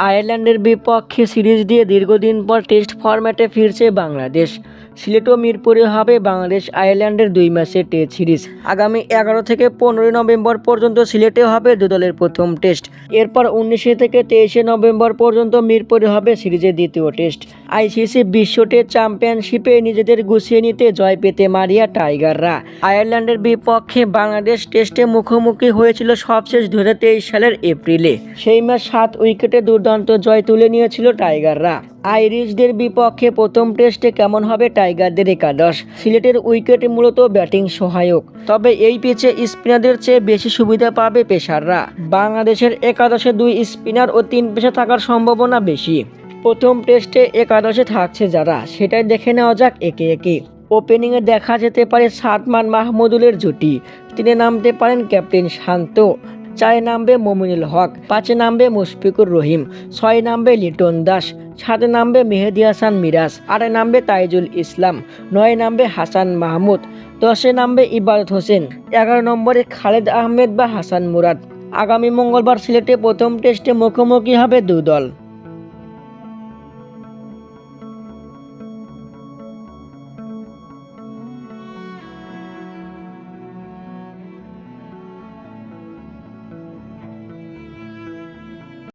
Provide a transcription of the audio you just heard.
আয়ারল্যান্ডের বিপক্ষে সিরিজ দিয়ে দীর্ঘদিন পর টেস্ট ফরম্যাটে ফিরছে বাংলাদেশ। সিলেট ও মিরপুরে হবে বাংলাদেশ আয়ারল্যান্ডের দুই ম্যাচের টেস্ট সিরিজ। আগামী এগারো থেকে পনেরোই নভেম্বর পর্যন্ত সিলেটে হবে দু দলের প্রথম টেস্ট। এরপর উনিশে থেকে তেইশে নভেম্বর পর্যন্ত মিরপুরে হবে সিরিজের দ্বিতীয় টেস্ট। আইসিসি বিশ্ব টেস্ট চ্যাম্পিয়নশিপে নিজেদের গুছিয়ে নিতে জয় পেতে মারিয়া টাইগাররা। আয়ারল্যান্ডের বিপক্ষে বাংলাদেশ টেস্টে মুখোমুখি হয়েছিল সবশেষ দুই হাজার তেইশ সালের এপ্রিলে। সেই ম্যাচ সাত উইকেটে দুর্দান্ত জয় তুলে নিয়েছিল টাইগাররা। আইরিশদের বিপক্ষে প্রথম টেস্টে কেমন হবে টাইগারদের একাদশ? সিলেটের উইকেট মূলত ব্যাটিং সহায়ক। তবে এই পিচে স্পিনারদের চেয়ে বেশি সুবিধা পাবে পেশাররা বাংলাদেশের একাদশে দুই স্পিনার ও তিন পেশা থাকার সম্ভাবনা বেশি। প্রথম টেস্টে একাদশে থাকছে যারা, সেটাই দেখে নেওয়া যাক একে একে। ওপেনিংয়ে দেখা যেতে পারে সাদমান মাহমুদুলের জুটি। তিনি নামতে পারেন ক্যাপ্টেন শান্ত। চারে নামবে মমিনুল হক, পাঁচে নামবে মুশফিকুর রহিম, ছয় নামবে লিটন দাস, সাতে নামবে মেহেদি হাসান মিরাজ, আটে নামবে তাইজুল ইসলাম, নয় নামবে হাসান মাহমুদ, দশে নামবে ইবাদত হোসেন, এগারো নম্বরে খালেদ আহমেদ বা হাসান মুরাদ। আগামী মঙ্গলবার সিলেটে প্রথম টেস্টে মুখোমুখি হবে দু দল।